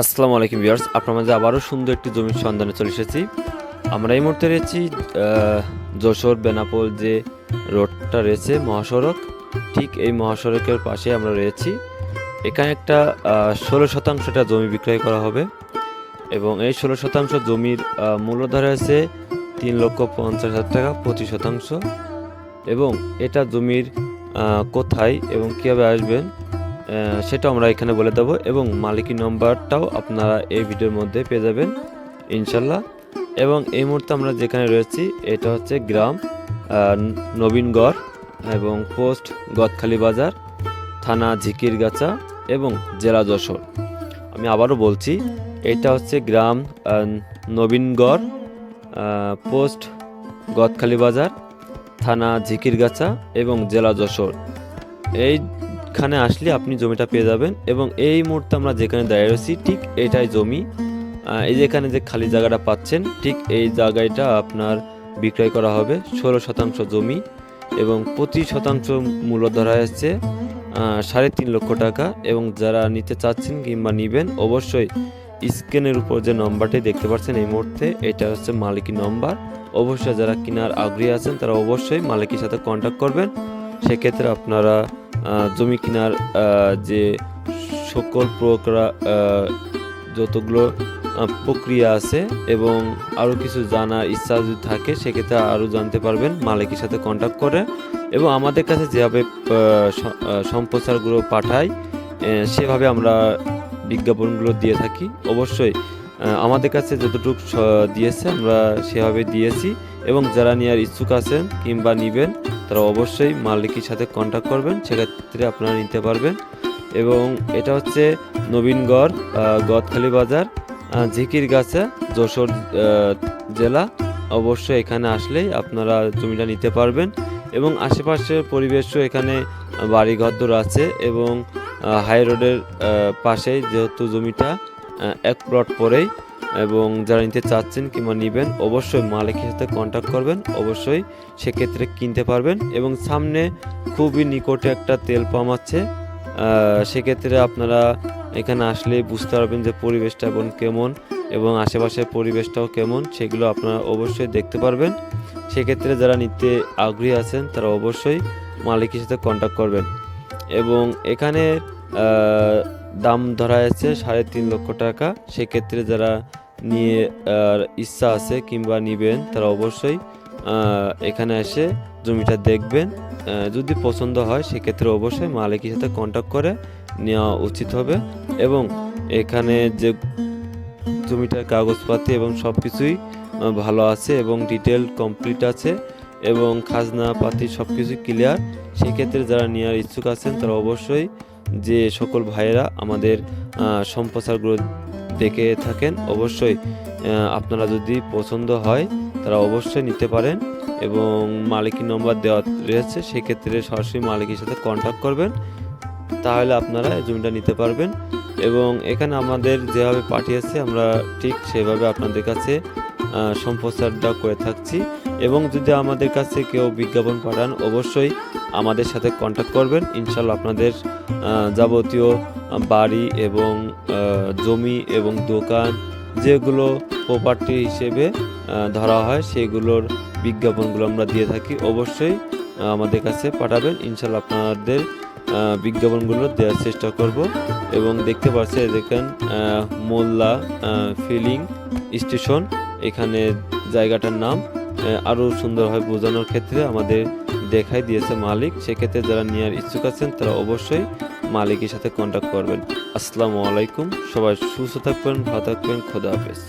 আসসালামু আলাইকুম ভিউয়ার্স, আপনার মাঝে আবারও সুন্দর একটি জমির সন্ধানে চলে এসেছি। আমরা এই মুহূর্তে রয়েছি যশোর বেনাপোল যে রোডটা রয়েছে মহাসড়ক, ঠিক এই মহাসড়কের পাশে আমরা রয়েছি। এখানে একটা ষোলো শতাংশটা জমি বিক্রয় করা হবে এবং এই ষোলো শতাংশ জমির মূল্য ধরা হয়েছে তিন লক্ষ পঞ্চাশ হাজার টাকা প্রতি শতাংশ। এবং এটা জমির কোথায় এবং কীভাবে আসবেন সেটা আমরা এখানে বলে দেবো এবং মালিকি নম্বরটাও আপনারা এই ভিডিওর মধ্যে পেয়ে যাবেন, ইনশাল্লাহ। এবং এই মুহূর্তে আমরা যেখানে রয়েছি, এটা হচ্ছে গ্রাম নবীনগড় এবং পোস্ট গদখালি বাজার, থানা ঝিকিরগাছা এবং জেলা যশোর। আমি আবারও বলছি, এটা হচ্ছে গ্রাম নবীনগড় পোস্ট গদখালি বাজার, থানা ঝিকিরগাছা এবং জেলা যশোর। এইখানে আসলে আপনি জমিটা পেয়ে যাবেন এবং এই মুহূর্তে আমরা যেখানে দাঁড়িয়ে রয়েছি, ঠিক এটাই জমি। এই যেখানে যে খালি জায়গাটা পাচ্ছেন, ঠিক এই জায়গাটা আপনার বিক্রয় করা হবে। ষোলো শতাংশ জমি এবং প্রতি শতাংশ মূল্য ধরা হচ্ছে সাড়ে তিন লক্ষ টাকা। এবং যারা নিতে চাচ্ছেন কিংবা নিবেন, অবশ্যই স্ক্রিনের উপর যে নম্বরটি দেখতে পাচ্ছেন এই মুহূর্তে, এটা হচ্ছে মালিকি নম্বর। অবশ্যই যারা কেনার আগ্রহী আছেন, তারা অবশ্যই মালিকের সাথে কন্ট্যাক্ট করবেন। সেক্ষেত্রে আপনারা জমি কেনার যে সকল প্রক্রিয়া আহ, যতগুলো প্রক্রিয়া আছে এবং আরও কিছু জানার ইচ্ছা যদি থাকে সেক্ষেত্রে আরও জানতে পারবেন। মালিকের সাথে কন্ট্যাক্ট করে এবং আমাদের কাছে যেভাবে সম্প্রচারগুলো পাঠায় সেভাবে আমরা বিজ্ঞাপনগুলো দিয়ে থাকি। অবশ্যই আমাদের কাছে যতটুকু দিয়েছে, আমরা সেভাবে দিয়েছি। এবং যারা নেওয়ার ইচ্ছুক আছেন কিংবা নিবেন, তারা অবশ্যই মালিকের সাথে কন্ট্যাক্ট করবেন, সেক্ষেত্রে আপনারা নিতে পারবেন। এবং এটা হচ্ছে নবীনগড় গদখালি বাজার ঝিকির ঝিকিরগাছা, যশোর জেলা। অবশ্যই এখানে আসলেই আপনারা জমিটা নিতে পারবেন। এবং আশেপাশের পরিবেশও এখানে বাড়িঘর আছে এবং হাই রোডের পাশেই যেহেতু জমিটা এক প্লট পরেই এবং যারা নিতে চাচ্ছেন কিংবা নেবেন, অবশ্যই মালিকের সাথে কন্ট্যাক্ট করবেন, অবশ্যই সেক্ষেত্রে কিনতে পারবেন এবং সামনে খুবই নিকটে একটা তেল পাম্প আছে। সেক্ষেত্রে আপনারা এখানে আসলে বুঝতে পারবেন যে পরিবেশটা এবং কেমন এবং আশেপাশের পরিবেশটাও কেমন, সেগুলো আপনারা অবশ্যই দেখতে পারবেন। সেক্ষেত্রে যারা নিতে আগ্রহী আছেন, তারা অবশ্যই মালিকের সাথে কন্ট্যাক্ট করবেন। এবং এখানে দাম ধরা আছে সাড়ে তিন লক্ষ টাকা। সেক্ষেত্রে যারা নিয়ে ইচ্ছা আছে কিংবা নিবেন, তারা অবশ্যই এখানে এসে জমিটা দেখবেন। যদি পছন্দ হয়, সেক্ষেত্রে অবশ্যই মালিকের সাথে কন্ট্যাক্ট করে নেওয়া উচিত হবে। এবং এখানে যে জমিটার কাগজপাতি এবং সব কিছুই ভালো আছে এবং ডিটেল কমপ্লিট আছে এবং খাজনা পাতি সব কিছু ক্লিয়ার সেক্ষেত্রে যারা নেওয়ার ইচ্ছুক আছেন, তারা অবশ্যই যে সকল ভাইয়েরা আমাদের সম্প্রচারগুলো দেখে থাকেন, অবশ্যই আপনারা যদি পছন্দ হয়, তারা অবশ্যই নিতে পারেন এবং মালিকের নম্বর দেওয়া রয়েছে, সেক্ষেত্রে সরাসরি মালিকের সাথে কন্ট্যাক্ট করবেন, তাহলে আপনারা জমিটা নিতে পারবেন এবং এখানে আমাদের যেভাবে পাঠিয়েছে, আমরা ঠিক সেভাবে আপনাদের কাছে সম্প্রচারটা করে থাকছি। এবং যদি আমাদের কাছে কেউ বিজ্ঞাপন পাঠান, অবশ্যই আমাদের সাথে কন্ট্যাক্ট করবেন। ইনশাল্লাহ আপনাদের যাবতীয় বাড়ি এবং জমি এবং দোকান যেগুলো প্রপার্টি হিসেবে ধরা হয়, সেগুলোর বিজ্ঞাপনগুলো আমরা দিয়ে থাকি। অবশ্যই আমাদের কাছে পাঠাবেন। ইনশাল্লাহ আপনাদের বিজ্ঞাপনগুলো দেওয়ার চেষ্টা করব। এবং দেখতে পাচ্ছেন, দেখেন মোল্লা ফিলিং স্টেশন। এখানে জায়গাটার নাম আহ, আরও সুন্দরভাবে বোঝানোর ক্ষেত্রে আমাদের দেখাই দিয়েছে মালিক। সেক্ষেত্রে যারা নেওয়ার ইচ্ছুক আছেন তারা অবশ্যই মালিকের সাথে কন্ট্যাক্ট করবেন। আসসালামু আলাইকুম। সবাই সুস্থ থাকবেন ভালো থাকবেন। খোদা হাফেজ।